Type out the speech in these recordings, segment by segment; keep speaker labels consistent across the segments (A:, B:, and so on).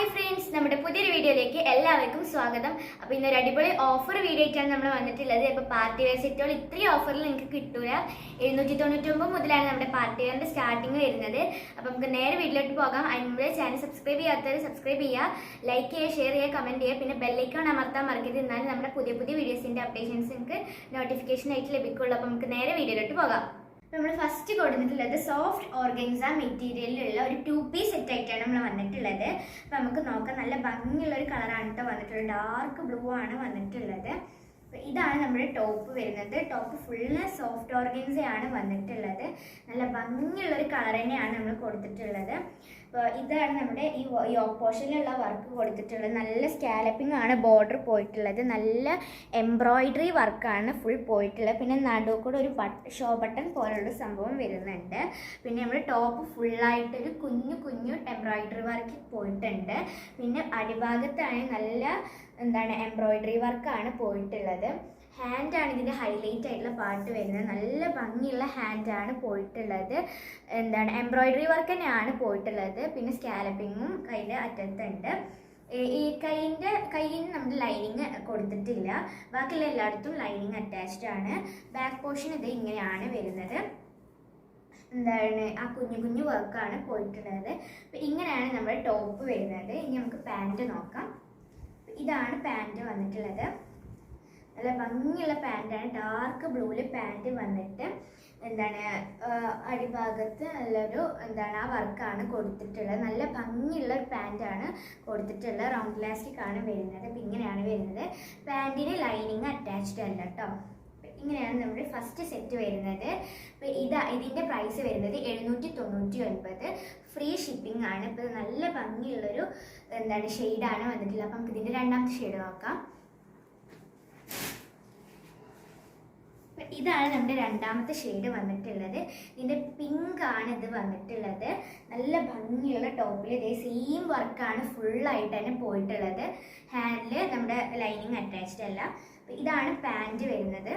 A: Hi friends നമ്മുടെ പുതിയൊരു വീഡിയോയിലേക്ക് എല്ലാവർക്കും സ്വാഗതം. അപ്പോൾ ഇന്നൊരു അടിപൊളി ഓഫർ വീഡിയോ ആയിട്ടാണ് നമ്മൾ വന്നിട്ടുള്ളത്. ഇപ്പോൾ പാർട്ടി വെയർ സെറ്റുകൾ ഇത്രയും ഓഫറിൽ നിങ്ങൾക്ക് കിട്ടൂല. എഴുന്നൂറ്റി തൊണ്ണൂറ്റൊമ്പത് മുതലാണ് നമ്മുടെ പാർട്ടി വെയറിന്റെ സ്റ്റാർട്ടിങ് വരുന്നത്. അപ്പോൾ നമുക്ക് നേരെ വീട്ടിലോട്ട് പോകാം. അതിന് മുമ്പ് ചാനൽ സബ്സ്ക്രൈബ് ചെയ്യാത്തവർ സബ്സ്ക്രൈബ് ചെയ്യുക. ലൈക്ക് ചെയ്യുക ഷെയർ ചെയ്യുക കമന്റ് ചെയ്യുക. പിന്നെ ബെല്ലൈക്കോൺ അമർത്താൻ മറക്കരുത്. എന്നാലും നമ്മുടെ പുതിയ പുതിയ വീഡിയോസിന്റെ അപ്ഡേഷൻസ് നിങ്ങൾക്ക് നോട്ടിഫിക്കേഷൻ ആയിട്ട് ലഭിക്കുള്ളൂ. അപ്പോൾ നമുക്ക് നേരെ വീഡിയോയിലോട്ട് പോകാം. നമ്മൾ ഫസ്റ്റ് കൊടുത്തിട്ടുള്ളത് സോഫ്റ്റ് ഓർഗൻസ മെറ്റീരിയലിലുള്ള ഒരു ടു പീസ് സെറ്റ് ആയിട്ടാണ് നമ്മൾ വന്നിട്ടുള്ളത്. അപ്പം നമുക്ക് നോക്കാം നല്ല ഭംഗിയുള്ള ഒരു കളറാണ് കേട്ടോ വന്നിട്ടുള്ളത്. ഡാർക്ക് ബ്ലൂ ആണ് വന്നിട്ടുള്ളത്. ഇതാണ് നമ്മുടെ ടോപ്പ് വരുന്നത്. ടോപ്പ് ഫുള്ള് സോഫ്റ്റ് ഓർഗൻസയാണ് വന്നിട്ടുള്ളത്. നല്ല ഭംഗിയുള്ളൊരു കളർ തന്നെയാണ് നമ്മൾ കൊടുത്തിട്ടുള്ളത്. അപ്പോൾ ഇതാണ് നമ്മുടെ ഈ യോക്ക് പോർഷനിലുള്ള വർക്ക് കൊടുത്തിട്ടുള്ളത്. നല്ല സ്കാലപ്പിംഗ് ആണ് ബോർഡർ പോയിട്ടുള്ളത്. നല്ല എംബ്രോയിഡറി വർക്കാണ് ഫുൾ പോയിട്ടുള്ളത്. പിന്നെ നടുവ് കൂടെ ഒരു ബട്ട് ഷോ ബട്ടൺ പോലുള്ള സംഭവം വരുന്നുണ്ട്. പിന്നെ നമ്മുടെ ടോപ്പ് ഫുള്ളായിട്ടൊരു കുഞ്ഞു കുഞ്ഞു എംബ്രോയിഡറി വർക്ക് പോയിട്ടുണ്ട്. പിന്നെ അടിഭാഗത്താണ് നല്ല എന്താണ് എംബ്രോയിഡറി വർക്കാണ് പോയിട്ടുള്ളത്. ഹാൻഡാണ് ഇതിന്റെ ഹൈലൈറ്റ് ആയിട്ടുള്ള പാർട്ട് വരുന്നത്. നല്ല ഭംഗിയുള്ള ഹാൻഡാണ് പോയിട്ടുള്ളത്. എന്താണ് എംബ്രോയിഡറി വർക്ക് തന്നെയാണ് പോയിട്ടുള്ളത്. പിന്നെ സ്കാലപ്പിങ്ങും കയ്യിൽ അറ്റത്തുണ്ട്. ഈ- കൈയിന്റെ കയ്യിൽ നമ്മൾ ലൈനിങ് കൊടുത്തിട്ടില്ല. ബാക്കിയുള്ള എല്ലായിടത്തും ലൈനിങ് അറ്റാച്ച്ഡ് ആണ്. ബാക്ക് പോർഷൻ ഇത് ഇങ്ങനെയാണ് വരുന്നത്. എന്താണ് ആ കുഞ്ഞു കുഞ്ഞു വർക്കാണ് പോയിട്ടുള്ളത്. ഇങ്ങനെയാണ് നമ്മുടെ ടോപ്പ് വരുന്നത്. ഇനി നമുക്ക് പാന്റ് നോക്കാം. ഇതാണ് പാന്റ് വന്നിട്ടുള്ളത്. നല്ല ഭംഗിയുള്ള പാന്റാണ് ഡാർക്ക് ബ്ലൂവിൽ പാന്റ് വന്നിട്ട് എന്താണ് അടിഭാഗത്ത് നല്ലൊരു എന്താണ് ആ വർക്കാണ് കൊടുത്തിട്ടുള്ളത്. നല്ല ഭംഗിയുള്ള ഒരു പാന്റാണ് കൊടുത്തിട്ടുള്ളത്. റൗണ്ട് ഇലാസ്റ്റിക് വരുന്നത്. അപ്പം ഇങ്ങനെയാണ് വരുന്നത്. പാന്റിന് ലൈനിങ് അറ്റാച്ച്ഡ് അല്ല കേട്ടോ ഇങ്ങനെയാണ് നമ്മുടെ ഫസ്റ്റ് സെറ്റ് വരുന്നത്. ഇതാ ഇതിന്റെ പ്രൈസ് വരുന്നത് എഴുന്നൂറ്റി തൊണ്ണൂറ്റി ഒൻപത് ഫ്രീ ഷിപ്പിംഗ് ആണ് ഇപ്പോൾ നല്ല ഭംഗിയുള്ളൊരു എന്താണ് ഷെയ്ഡാണ് വന്നിട്ടുള്ളത്. അപ്പം നമുക്ക് ഇതിന്റെ രണ്ടാമത്തെ ഷെയ്ഡ് നോക്കാം. ഇതാണ് നമ്മുടെ രണ്ടാമത്തെ ഷെയ്ഡ് വന്നിട്ടുള്ളത്. ഇതിന്റെ പിങ്ക് ആണ് ഇത് വന്നിട്ടുള്ളത്. നല്ല ഭംഗിയുള്ള ടോപ്പിൽ ഇതേ സെയിം വർക്കാണ് ഫുള്ളായിട്ട് തന്നെ പോയിട്ടുള്ളത്. ഹാൻഡിൽ നമ്മുടെ ലൈനിങ് അറ്റാച്ച്ഡ് അല്ല. ഇതാണ് പാന്റ് വരുന്നത്.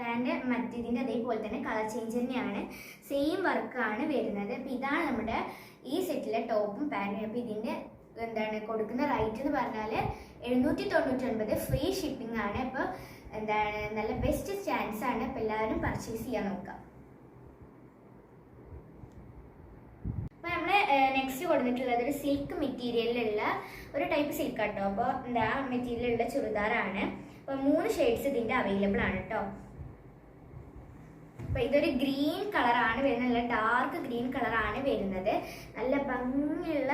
A: പാന്റ് മറ്റേതിന്റെ അതേപോലെ തന്നെ കളർ ചേഞ്ച് തന്നെയാണ്. സെയിം വർക്കാണ് വരുന്നത്. അപ്പോൾ ഇതാണ് നമ്മുടെ ഈ സെറ്റിലെ ടോപ്പും പാന്റും അപ്പോൾ ഇതിന്റെ എന്താണ് കൊടുക്കുന്ന റേറ്റ് എന്ന് പറഞ്ഞാൽ എഴുന്നൂറ്റി തൊണ്ണൂറ്റൊൻപത് ഫ്രീ ഷിപ്പിംഗ് ആണ്. അപ്പോൾ എന്താണ് നല്ല ബെസ്റ്റ് ചാൻസ് ആണ് അപ്പോൾ എല്ലാവരും പർച്ചേസ് ചെയ്യാൻ നോക്കുക. അപ്പോൾ നമ്മൾ നെക്സ്റ്റ് കൊടുത്തിട്ടുള്ളത് ഒരു സിൽക്ക് മെറ്റീരിയലിലുള്ള ഒരു ടൈപ്പ് സിൽക്ക് കേട്ടോ അപ്പോൾ എന്താ മെറ്റീരിയലുള്ള ചുരിദാറാണ്. അപ്പോൾ മൂന്ന് ഷെയ്ഡ്സ് ഇതിന്റെ അവൈലബിൾ ആണ് കേട്ടോ അപ്പോൾ ഇതൊരു ഗ്രീൻ കളറാണ് വരുന്നത്. നല്ല ഡാർക്ക് ഗ്രീൻ കളറാണ് വരുന്നത്. നല്ല ഭംഗിയുള്ള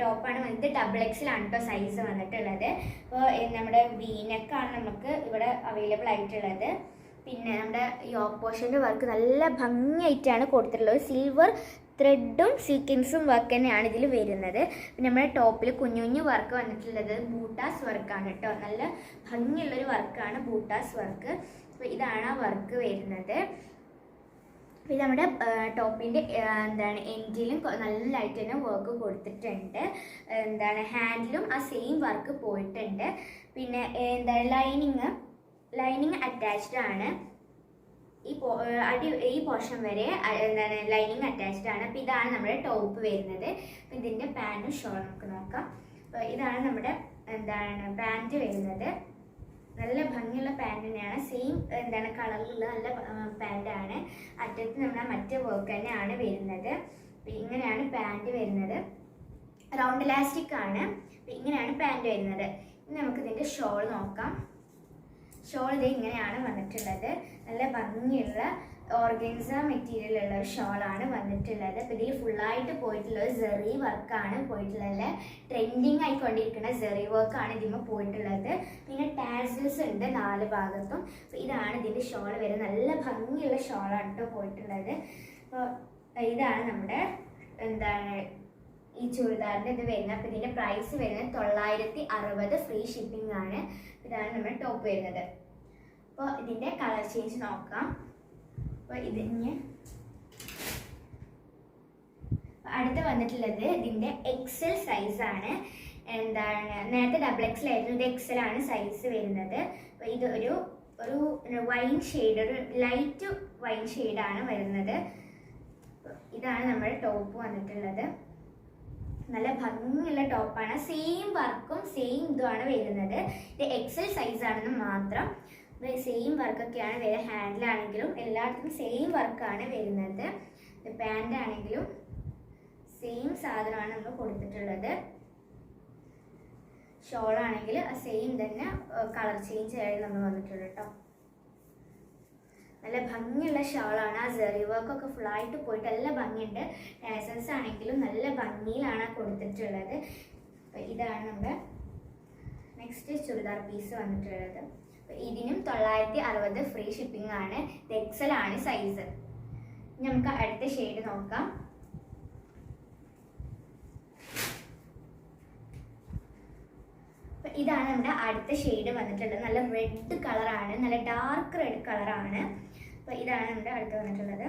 A: ടോപ്പാണ് വന്നിട്ട് ഡബിൾ എക്സിലാണ് കേട്ടോ സൈസ് വന്നിട്ടുള്ളത്. അപ്പോൾ നമ്മുടെ വീനക്കാണ് നമുക്ക് ഇവിടെ അവൈലബിൾ ആയിട്ടുള്ളത്. പിന്നെ നമ്മുടെ യോക്ക് ഓപ്പോഷന്റെ വർക്ക് നല്ല ഭംഗിയായിട്ടാണ് കൊടുത്തിട്ടുള്ളത്. സിൽവർ ത്രെഡും സീക്വൻസും വർക്ക് തന്നെയാണ് ഇതിൽ വരുന്നത്. പിന്നെ നമ്മുടെ ടോപ്പിൽ കുഞ്ഞു കുഞ്ഞു വർക്ക് വന്നിട്ടുള്ളത്. ബൂട്ടാസ് വർക്കാണ് കേട്ടോ നല്ല ഭംഗിയുള്ളൊരു വർക്കാണ് ബൂട്ടാസ് വർക്ക് അപ്പോൾ ഇതാണ് ആ വർക്ക് വരുന്നത്. പിന്നെ നമ്മുടെ ടോപ്പിന്റെ എന്താണ് എൻഡിലും നല്ലതായിട്ട് തന്നെ വർക്ക് കൊടുത്തിട്ടുണ്ട്. എന്താണ് ഹാൻഡിലും ആ സെയിം വർക്ക് പോയിട്ടുണ്ട്. പിന്നെ എന്താണ് ലൈനിങ് ലൈനിങ് അറ്റാച്ച്ഡ് ആണ്. ഈ അടി ഈ പോർഷൻ വരെ എന്താണ് ലൈനിങ് അറ്റാച്ച്ഡ് ആണ്. അപ്പോൾ ഇതാണ് നമ്മുടെ ടോപ്പ് വരുന്നത്. അപ്പോൾ ഇതിന്റെ പാന്റും ഷോ നമുക്ക് നോക്കാം. അപ്പോൾ ഇതാണ് നമ്മുടെ എന്താണ് പാന്റ് വരുന്നത്. നല്ല ഭംഗിയുള്ള പാന്റ് തന്നെയാണ് സെയിം എന്താണ് കളറിലുള്ള നല്ല പാന്റാണ് അറ്റത്ത് നമ്മുടെ മറ്റേ വർക്ക് തന്നെയാണ് വരുന്നത്. ഇങ്ങനെയാണ് പാന്റ് വരുന്നത്. റൗണ്ട് ഇലാസ്റ്റിക് ആണ്. ഇങ്ങനെയാണ് പാന്റ് വരുന്നത്. ഇനി നമുക്ക് ഇതിന്റെ ഷോൾ നോക്കാം. ഷോൾ ഇത് ഇങ്ങനെയാണ് വന്നിട്ടുള്ളത്. നല്ല ഭംഗിയുള്ള ഓർഗൻസ മെറ്റീരിയൽ ഉള്ള ഒരു ഷോളാണ് വന്നിട്ടുള്ളത്. അപ്പോൾ ഇതിൽ ഫുള്ളായിട്ട് പോയിട്ടുള്ള ഒരു ജെറി വർക്കാണ് പോയിട്ടുള്ളത്. ട്രെൻഡിങ് ആയിക്കൊണ്ടിരിക്കുന്ന ജെറി വർക്കാണ് ഇതിന് പോയിട്ടുള്ളത്. പിന്നെ ടാസൽസ് ഉണ്ട് നാല് ഭാഗത്തും. ഇതാണ് ഇതിന്റെ ഷോൾ വരെ. നല്ല ഭംഗിയുള്ള ഷോളാണ് കേട്ടോ പോയിട്ടുള്ളത്. അപ്പോൾ ഇതാണ് നമ്മുടെ എന്താണ് ഈ ചുരിദാറിന്റെ ഇത് വരുന്നത്. അപ്പോൾ ഇതിന്റെ പ്രൈസ് വരുന്നത് തൊള്ളായിരത്തി അറുപത് ഫ്രീ ഷിപ്പിംഗ് ആണ്. ഇതാണ് നമ്മുടെ ടോപ്പ് വരുന്നത്. അപ്പോൾ ഇതിന്റെ കളർ ചേഞ്ച് നോക്കാം. അപ്പോൾ ഇതിന് അടുത്ത് വന്നിട്ടുള്ളത് ഇതിന്റെ എക്സൽ സൈസാണ് എന്താണ് നേരത്തെ ഡബിൾ എക്സൽ ആയിരുന്നു. ഇത് എക്സൽ ആണ് സൈസ് വരുന്നത്. ഇത് ഒരു ഒരു വൈൻ ഷെയ്ഡ് ഒരു ലൈറ്റ് വൈൻ ഷെയ്ഡാണ് വരുന്നത്. ഇതാണ് നമ്മുടെ ടോപ്പ് വന്നിട്ടുള്ളത്. നല്ല ഭംഗിയുള്ള ടോപ്പാണ് സെയിം വർക്കും സെയിം ഇതുമാണ് വരുന്നത്. ഇത് എക്സൽ സൈസ് ആണെന്ന് മാത്രം. സെയിം വർക്കൊക്കെയാണ് വരുന്നത് ഹാൻഡിലാണെങ്കിലും എല്ലായിടത്തും സെയിം വർക്കാണ് വരുന്നത്. പാന്റ് ആണെങ്കിലും സെയിം സാധനമാണ് നമ്മൾ കൊടുത്തിട്ടുള്ളത്. ഷോൾ ആണെങ്കിൽ സെയിം തന്നെ കളർ ചേഞ്ച് ആയി നമ്മൾ വന്നിട്ടുള്ളത് കേട്ടോ നല്ല ഭംഗിയുള്ള ഷാളാണ് ആ സെറി വർക്കൊക്കെ ഫുള്ളായിട്ട് പോയിട്ട് നല്ല ഭംഗിയുണ്ട്. ടാസൽസ് ആണെങ്കിലും നല്ല ഭംഗിയിലാണ് കൊടുത്തിട്ടുള്ളത്. ഇതാണ് നമ്മുടെ നെക്സ്റ്റ് ചുരിദാർ പീസ് വന്നിട്ടുള്ളത്. ഇതിനും തൊള്ളായിരത്തി അറുപത് ഫ്രീ ഷിപ്പിംഗ് ആണ് എക്സൽ ആണ് സൈസ് നമുക്ക് അടുത്ത ഷെയ്ഡ് നോക്കാം. ഇതാണ് നമ്മുടെ അടുത്ത ഷെയ്ഡ് വന്നിട്ടുള്ളത്. നല്ല റെഡ് കളറാണ് നല്ല ഡാർക്ക് റെഡ് കളറാണ് അപ്പോൾ ഇതാണ് നമ്മുടെ അടുത്ത് വന്നിട്ടുള്ളത്.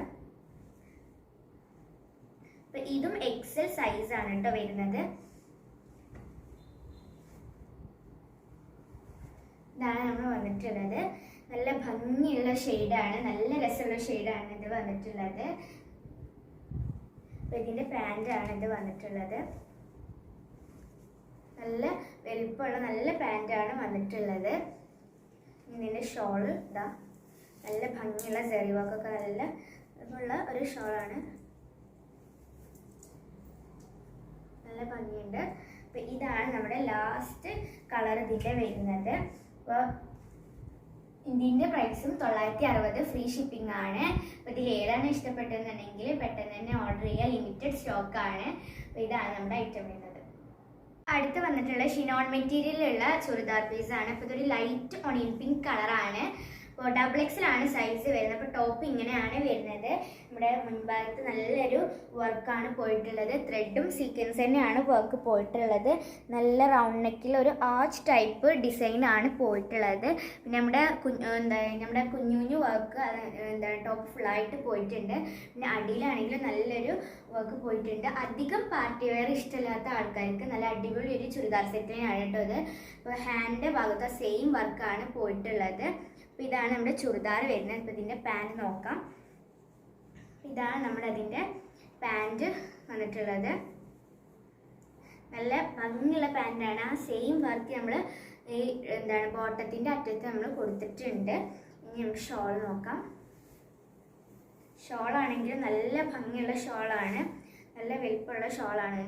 A: അപ്പോൾ ഇതും എക്സൽ സൈസ് ആണ് കേട്ടോ വരുന്നത്. ഇതാണ് നമ്മൾ വന്നിട്ടുള്ളത്. നല്ല ഭംഗിയുള്ള ഷെയ്ഡാണ് നല്ല രസമുള്ള ഷെയ്ഡാണ് ഇത് വന്നിട്ടുള്ളത്. ഇതിന്റെ പാന്റാണ് ഇത് വന്നിട്ടുള്ളത്. നല്ല വലിപ്പമുള്ള നല്ല പാന്റാണ് വന്നിട്ടുള്ളത്. ഇതിന്റെ ഷോൾ ഇതാ. നല്ല ഭംഗിയുള്ള വർക്കൊക്കെ നല്ല ഉള്ള ഒരു ഷോളാണ് നല്ല ഭംഗിയുണ്ട്. അപ്പം ഇതാണ് നമ്മുടെ ലാസ്റ്റ് കളർ ഇതിന്റെ വരുന്നത്. അപ്പോൾ ഇതിന്റെ പ്രൈസും തൊള്ളായിരത്തി അറുപത് ഫ്രീ ഷിപ്പിംഗ് ആണ്. അപ്പോൾ ഇതിൽ ഏതാണ് ഇഷ്ടപ്പെട്ടതെന്നുണ്ടെങ്കിൽ പെട്ടെന്ന് തന്നെ ഓർഡർ ചെയ്യുക. ലിമിറ്റഡ് സ്റ്റോക്കാണ് അപ്പോൾ ഇതാണ് നമ്മുടെ ഐറ്റം വരുന്നത്. അടുത്ത് വന്നിട്ടുള്ള ഷിനോൺ മെറ്റീരിയലുള്ള ചുരിദാർ പീസാണ് അപ്പോൾ ഇതൊരു ലൈറ്റ് ഓണിയൻ പിങ്ക് കളറാണ് എക്സിലാണ് സൈസ് വരുന്നത്. അപ്പോൾ ടോപ്പ് ഇങ്ങനെയാണ് വരുന്നത്. നമ്മുടെ മുൻഭാഗത്ത് നല്ലൊരു വർക്കാണ് പോയിട്ടുള്ളത്. ത്രെഡും സീക്വൻസ് തന്നെയാണ് വർക്ക് പോയിട്ടുള്ളത്. നല്ല റൗണ്ട് നെക്കിൽ ഒരു ആർച്ച് ടൈപ്പ് ഡിസൈൻ ആണ് പോയിട്ടുള്ളത്. പിന്നെ നമ്മുടെ എന്താ നമ്മുടെ കുഞ്ഞു കുഞ്ഞു വർക്ക് എന്താണ് ടോപ്പ് ഫുള്ളായിട്ട് പോയിട്ടുണ്ട്. പിന്നെ അടിയിലാണെങ്കിലും നല്ലൊരു വർക്ക് പോയിട്ടുണ്ട്. അധികം പാർട്ടി വെയർ ഇഷ്ടമില്ലാത്ത ആൾക്കാർക്ക് നല്ല അടിപൊളി ഒരു ചുരിദാർ സെറ്റിനെയാണ് കേട്ടോ ഇത്. അപ്പോൾ ഹാൻഡിന്റെ ഭാഗത്ത് സെയിം വർക്കാണ് പോയിട്ടുള്ളത്. അപ്പോൾ ഇതാണ് നമ്മുടെ ചുരിദാർ വരുന്നത്. ഇപ്പോൾ ഇതിന്റെ പാന്റ് നോക്കാം. ഇതാണ് നമ്മുടെ അതിന്റെ പാന്റ് വന്നിട്ടുള്ളത്. നല്ല ഭംഗിയുള്ള പാന്റാണ് ആ സെയിം വർക്ക് നമ്മൾ ഈ എന്താണ് ബോട്ടത്തിന്റെ അറ്റത്ത് നമ്മൾ കൊടുത്തിട്ടുണ്ട്. ഇനി നമുക്ക് ഷോൾ നോക്കാം. ഷോളാണെങ്കിലും നല്ല ഭംഗിയുള്ള ഷോളാണ് നല്ല വലിപ്പമുള്ള ഷോളാണ്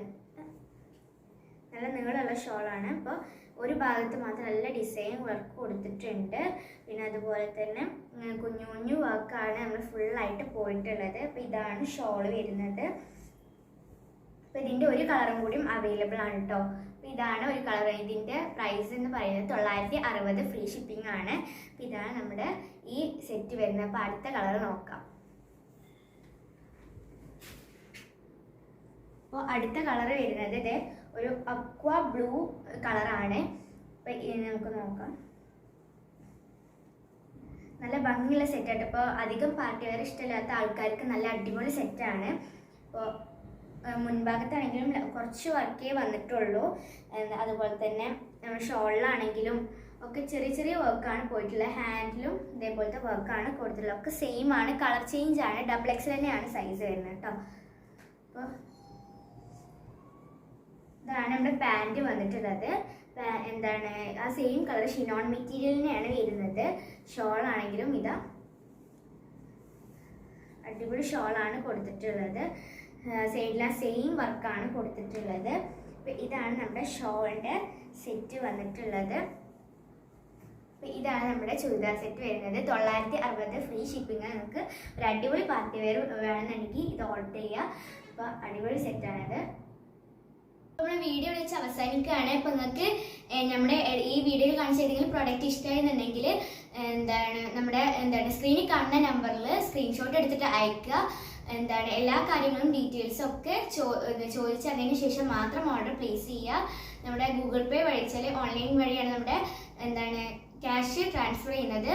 A: നല്ല നീളമുള്ള ഷോളാണ് അപ്പോൾ ഒരു ഭാഗത്ത് മാത്രം നല്ല ഡിസൈൻ വർക്ക് കൊടുത്തിട്ടുണ്ട്. പിന്നെ അതുപോലെ തന്നെ കുഞ്ഞു കുഞ്ഞു വർക്കാണ് നമ്മൾ ഫുള്ളായിട്ട് പോയിട്ടുള്ളത്. അപ്പോൾ ഇതാണ് ഷോൾ വരുന്നത്. അപ്പോൾ ഇതിന്റെ ഒരു കളറും കൂടിയും അവൈലബിൾ ആണ് കേട്ടോ ഇതാണ് ഒരു കളർ ഇതിന്റെ പ്രൈസ് എന്ന് പറയുന്നത് തൊള്ളായിരത്തി അറുപത് ഫ്രീ ഷിപ്പിംഗ് ആണ് ഇതാണ് നമ്മുടെ ഈ സെറ്റ് വരുന്നത്. അപ്പോൾ അടുത്ത കളർ നോക്കാം. അപ്പോൾ അടുത്ത കളർ വരുന്നത് ഇത് ഒരു അക്വ ബ്ലൂ കളറാണ് നമുക്ക് നോക്കാം. നല്ല ഭംഗിയുള്ള സെറ്റായിട്ട് ഇപ്പോൾ അധികം പാർട്ടി വെയർ ഇഷ്ടമില്ലാത്ത ആൾക്കാർക്ക് നല്ല അടിപൊളി സെറ്റാണ് അപ്പോൾ മുൻഭാഗത്താണെങ്കിലും കുറച്ച് വർക്കേ വന്നിട്ടുള്ളൂ. അതുപോലെ തന്നെ നമ്മൾ ഷോളിലാണെങ്കിലും ഒക്കെ ചെറിയ ചെറിയ വർക്കാണ് പോയിട്ടുള്ളത് ഹാൻഡിലും ഇതേപോലത്തെ വർക്കാണ് കൊടുത്തിട്ടുള്ളത്. ഒക്കെ സെയിം ആണ്. കളർ ചേഞ്ച് ആണ്. ഡബിൾ എക്സ് തന്നെയാണ് സൈസ് വരുന്നത് കേട്ടോ. അപ്പോൾ ഇതാണ് നമ്മുടെ പാന്റ് വന്നിട്ടുള്ളത്. എന്താണ് ആ സെയിം കളർ ഷിനോൺ മെറ്റീരിയലിനെയാണ് വരുന്നത്. ഷോൾ ആണെങ്കിലും ഇതാ. അടിപൊളി ഷോളാണ് കൊടുത്തിട്ടുള്ളത്. സൈഡിൽ ആ സെയിം വർക്കാണ് കൊടുത്തിട്ടുള്ളത്. ഇതാണ് നമ്മുടെ ഷോളിന്റെ സെറ്റ് വന്നിട്ടുള്ളത്. ഇതാണ് നമ്മുടെ ചുരിദാർ സെറ്റ് വരുന്നത്. തൊള്ളായിരത്തി അറുപത് ഫ്രീ ഷിപ്പിംഗ് നിങ്ങൾക്ക് ഒരു അടിപൊളി പാർട്ടി വെയർ വേണമെന്നുണ്ടെങ്കിൽ ഇത് ഓർഡർ ചെയ്യുക അപ്പോൾ അടിപൊളി സെറ്റാണിത് നമ്മുടെ വീഡിയോ വെച്ച് അവസാനിക്കുകയാണ്. അപ്പോൾ നിങ്ങൾക്ക് നമ്മുടെ ഈ വീഡിയോയിൽ കാണിച്ച ഏതെങ്കിലും പ്രോഡക്റ്റ് ഇഷ്ടമായിരുന്നുണ്ടെങ്കിൽ എന്താണ് നമ്മുടെ എന്താണ് സ്ക്രീനിൽ കാണുന്ന നമ്പറിൽ സ്ക്രീൻഷോട്ട് എടുത്തിട്ട് അയക്കുക. എന്താണ് എല്ലാ കാര്യങ്ങളും ഡീറ്റെയിൽസും ഒക്കെ ചോദിച്ചതിന് ശേഷം മാത്രം ഓർഡർ പ്ലേസ് ചെയ്യുക. നമ്മുടെ ഗൂഗിൾ പേ വഴി വെച്ചാൽ ഓൺലൈൻ വഴിയാണ് നമ്മുടെ എന്താണ് ക്യാഷ് ട്രാൻസ്ഫർ ചെയ്യുന്നത്.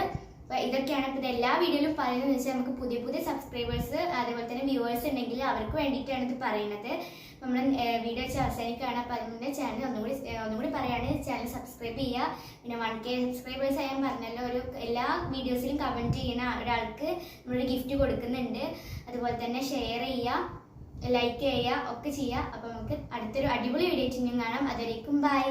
A: അപ്പോൾ ഇതൊക്കെയാണ് ഇപ്പോൾ എല്ലാ വീഡിയോയിലും പറയുന്നത് വെച്ചാൽ നമുക്ക് പുതിയ പുതിയ സബ്സ്ക്രൈബേഴ്സ് അതേപോലെ തന്നെ വ്യൂവേഴ്സ് ഉണ്ടെങ്കിൽ അവർക്ക് വേണ്ടിയിട്ടാണ് ഇത് പറയുന്നത്. നമ്മൾ വീഡിയോ വെച്ച് അവസാനിക്കുകയാണ്. അപ്പോൾ അതിന്റെ ചാനൽ ഒന്നുകൂടി ഒന്നുകൂടി പറയുകയാണ് ചാനൽ സബ്സ്ക്രൈബ് ചെയ്യുക. പിന്നെ വൺ കെ സബ്സ്ക്രൈബേഴ്സ് ആയാൽ പറഞ്ഞല്ലോ ഒരു എല്ലാ വീഡിയോസിലും കമന്റ് ചെയ്യുന്ന ഒരാൾക്ക് നമ്മളൊരു ഗിഫ്റ്റ് കൊടുക്കുന്നുണ്ട്. അതുപോലെ തന്നെ ഷെയർ ചെയ്യുക ലൈക്ക് ചെയ്യുക ഒക്കെ ചെയ്യുക. അപ്പോൾ നമുക്ക് അടുത്തൊരു അടിപൊളി വീഡിയോ കാണാം. അതുവരേക്കും ബൈ